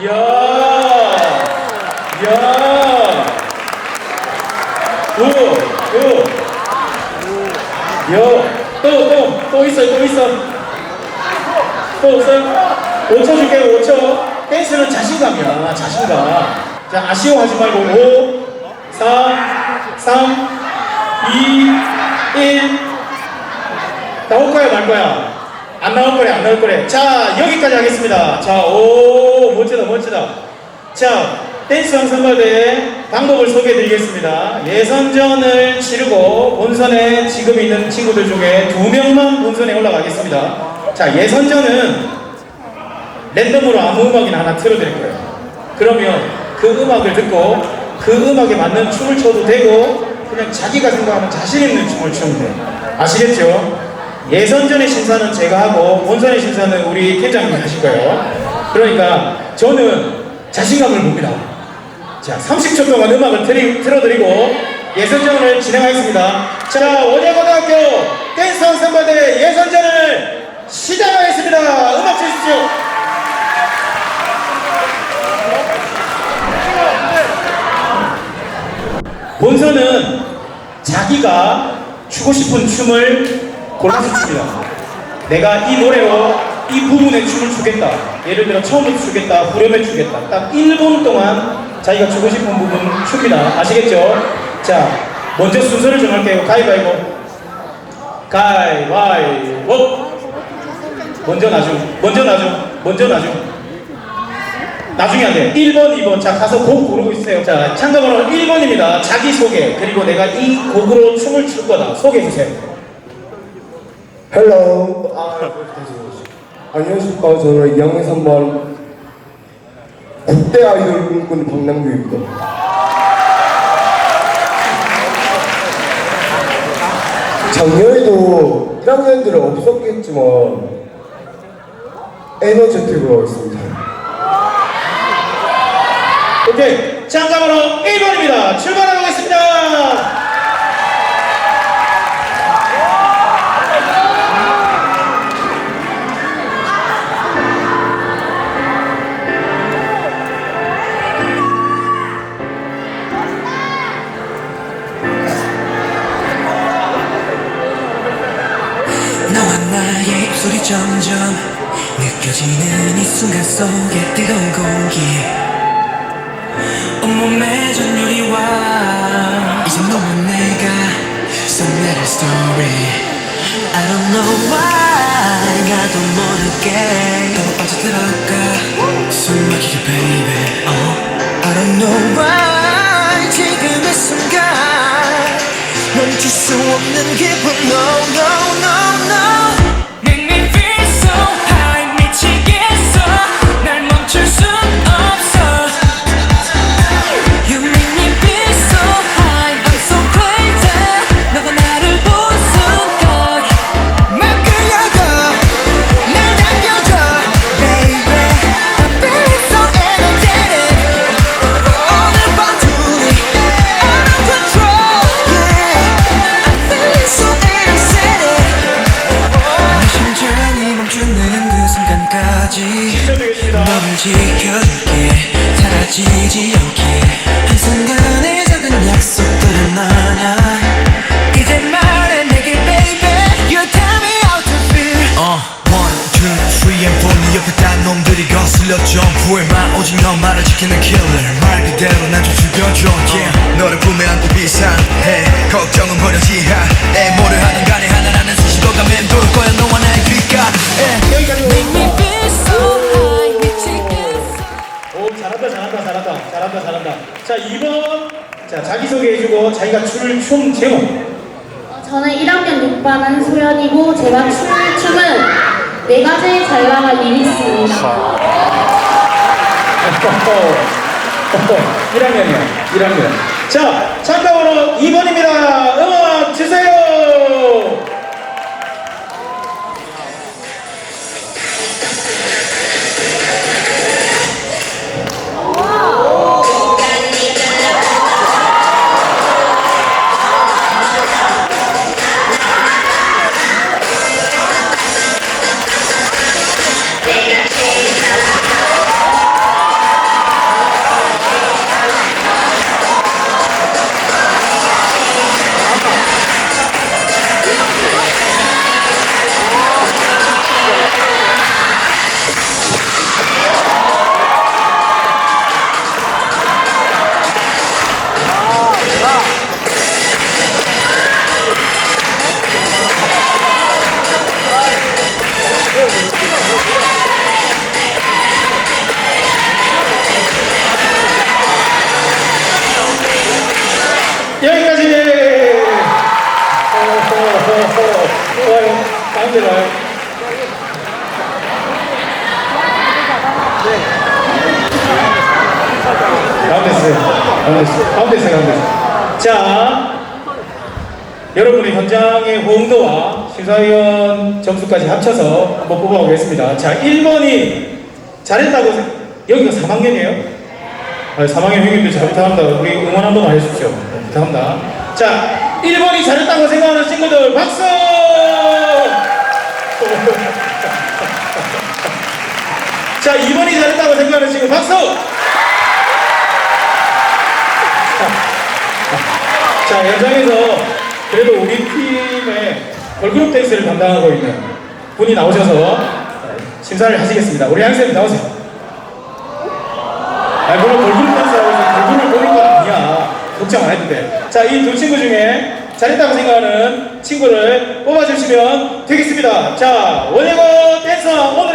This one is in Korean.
이야, 이야, 굿, 굿. 요, 또, 또, 또 있어요, 또 있어. 또 없어요? 5초 줄게요, 5초. 댄스는 자신감이야, 자신감. 자, 아쉬워하지 말고, 5, 4, 3, 2, 1. 나올 거야, 말 거야? 안 나올 거래, 안 나올 거래. 자, 여기까지 하겠습니다. 자, 오, 멋지다, 멋지다. 자, 댄스 연습마대 방법을 소개해 드리겠습니다. 예선전을 치르고 본선에 지금 있는 친구들 중에 두 명만 본선에 올라가겠습니다. 자, 예선전은 랜덤으로 아무 음악이나 하나 틀어드릴 거예요. 그러면 그 음악을 듣고 그 음악에 맞는 춤을 춰도 되고 그냥 자기가 생각하는 자신 있는 춤을 추면 돼요. 아시겠죠? 예선전의 심사는 제가 하고 본선의 심사는 우리 팀장님이 하실 거예요. 그러니까 저는 자신감을 봅니다. 자, 30초 동안 음악을 틀이, 틀어드리고 예선전을 진행하겠습니다. 자, 원예고등학교 댄스 연습반대 예선전을 시작하겠습니다. 음악 주십시오. 본선은 자기가 추고 싶은 춤을 골라서 춥니다. 내가 이 노래로 이 부분에 춤을 추겠다. 예를 들어 처음부터 추겠다, 후렴에 추겠다. 딱 1분 동안 자기가 추고 싶은 부분 춥니다. 아시겠죠? 자, 먼저 순서를 정할게요. 가위바위보. 가위바위보. 먼저 나중, 먼저 나중, 먼저 나중. 나중에 안 돼요. 1번, 2번. 자, 가서 곡 고르고 있어요. 자, 참가번호 1번입니다. 자기소개. 그리고 내가 이 곡으로 춤을 출 거다. 소개해주세요. 헬로. 아, 안녕하십니까. 저는 2학년 3반 국대 아이돌 꿈꾸는 박남규입니다. 작년에도 1학년들은 없었겠지만 에너제틱으로 하겠습니다. 오케이. 참가번호 1번입니다. 출발하겠습니다. 입술이 점점 느껴지는 이 순간 속에 뜨거운 공기. 온몸에 전율이와. 이제 너와 내가 써내릴 story I don't know why. 나도 모르게. 더 빠져들어가. 숨 막히게 baby. Oh. I don't know why. 지금 이 순간. 멈출 수 없는 기분. No no 멈추는 그 순간까지. 너를 지켜줄게 사라지지 않게. 한순간의 작은 약속들은 너냐. 이제 말해 내게 baby You tell me how to feel. 어, one, two, three and four. 네 옆에 딴 놈들이 거슬려 점프해. 마 오직 너만을 지키는 killer. 말 그대로 난좀 죽여줘. Yeah. 너를 품에 안고 비상해. 걱정은 버려 지하 자, 자기 소개해주고 자기가 출 춤 제목. 어, 저는 1학년 6반 한소연이고 제가 춤을 춤은 네 가지 잘 나갈 리믹스입니다. 1학년이야, 1학년. 자, 참가번호 2번입니다. 음악 주세요! 힘들어요. 네. 가운데 있어가운데 있어가운데 있어자 여러분의 현장의 호응도와 시사위원 점수까지 합쳐서 한번 뽑아보겠습니다. 자, 1번이 잘했다고 여기가 3학년이에요? 아, 3학년 형님들 잘 부탁합니다. 우리 응원 한번 해주십시오. 부탁합니다. 자, 1번이 잘했다고 생각하는 친구들 박수! 자, 2번이 잘했다고 생각하는 친구 박수! 자, 현장에서 그래도 우리 팀의 걸그룹 댄스를 담당하고 있는 분이 나오셔서 심사를 하시겠습니다. 우리 양쌤 나오세요. 아, 물론 걸그룹 댄스하고 해서 걸그룹을 보는 건 아니야. 걱정 안 해도 돼. 자, 이 두 친구 중에 잘했다고 생각하는 친구를 뽑아주시면 되겠습니다. 자, 원예고 댄서 온